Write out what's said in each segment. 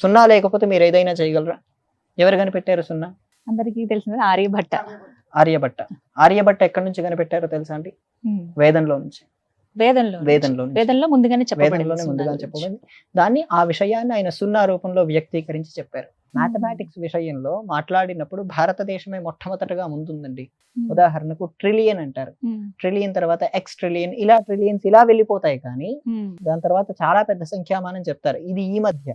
సున్నా లేకపోతే మీరు ఏదైనా చేయగలరా? ఎవరు కనిపెట్టారు సున్నా? అందరికీ తెలిసింది ఆర్యభట్ట ఆర్యభట్ట ఆర్యభట్ట ఎక్కడి నుంచి కనిపెట్టారో తెలుసా అండి? వేదంలో నుంచి. వేదంలో వేదంలో. వేదంలో ముందుగానే చెప్పబడింది వేదంలోనే ముందుగా. చెప్పబడింది. దాన్ని ఆ విషయాన్ని ఆయన సున్నా రూపంలో వ్యక్తీకరించి చెప్పారు. మ్యాథమెటిక్స్ విషయంలో మాట్లాడినప్పుడు భారతదేశమే మొట్టమొదటగా ముందుందండి. ఉదాహరణకు ట్రిలియన్ అంటారు. ట్రిలియన్ తర్వాత ఎక్స్ ట్రిలియన్ ఇలా ట్రిలియన్స్ ఇలా వెళ్ళిపోతాయి కానీ. దాని తర్వాత చాలా పెద్ద సంఖ్యామానం చెప్తారు. ఇది ఈ మధ్య.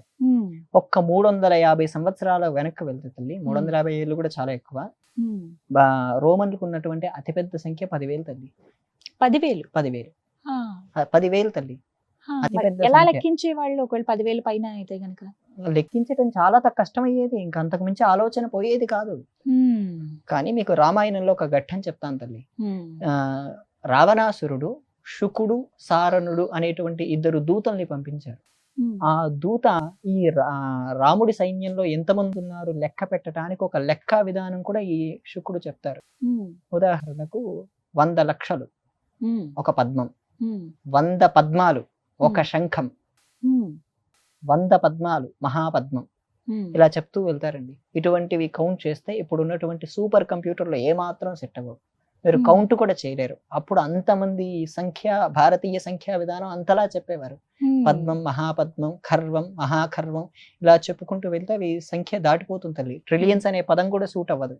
ఒక్క మూడు వందల యాభై సంవత్సరాల వెనక్కి వెళ్తే తల్లి. మూడు వందల యాభై ఏళ్ళు కూడా చాలా ఎక్కువ. రోమన్లకు ఉన్నటువంటి అతిపెద్ద సంఖ్య పదివేలు తల్లి. పదివేలు? పదివేలు. పదివేలు తల్లి. ఎలా. లెక్కించే వాళ్ళు ఒకవేళ పదివేలు పైన అయితే గనక. లెక్కించడం చాలా కష్టమయ్యేది ఇంకా అంతకు మించి ఆలోచన పోయేది కాదు. కానీ మీకు రామాయణంలో ఒక ఘట్టం చెప్తాను తల్లి రావణాసురుడు శుకుడు సారణుడు అనేటువంటి ఇద్దరు దూతల్ని పంపించారు. ఆ దూత ఈ రా- రాముడి సైన్యంలో ఎంతమంది ఉన్నారు లెక్క పెట్టడానికి ఒక లెక్క విధానం కూడా ఈ శుకుడు చెప్తారు. ఉదాహరణకు వంద లక్షలు. ఒక పద్మం. వంద పద్మాలు ఒక. శంఖం. వంద పద్మాలు మహాపద్మం. ఇలా చెప్తూ వెళ్తారండి ఇటువంటివి కౌంట్ చేస్తే ఇప్పుడు ఉన్నటువంటి సూపర్ కంప్యూటర్లో ఏమాత్రం సెట్ అవ్వవు మీరు. కౌంట్ కూడా చేయలేరు అప్పుడు అంతమంది సంఖ్య భారతీయ సంఖ్యా విధానం అంతలా చెప్పేవారు. పద్మం మహాపద్మం ఖర్వం మహాఖర్వం ఇలా చెప్పుకుంటూ వెళ్తే అవి సంఖ్య దాటిపోతుంది తల్లి ట్రిలియన్స్ అనే పదం కూడా సూట్ అవ్వదు.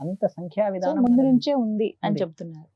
అంత సంఖ్యా విధానం ముందు. నుంచే ఉంది అని. చెప్తున్నారు.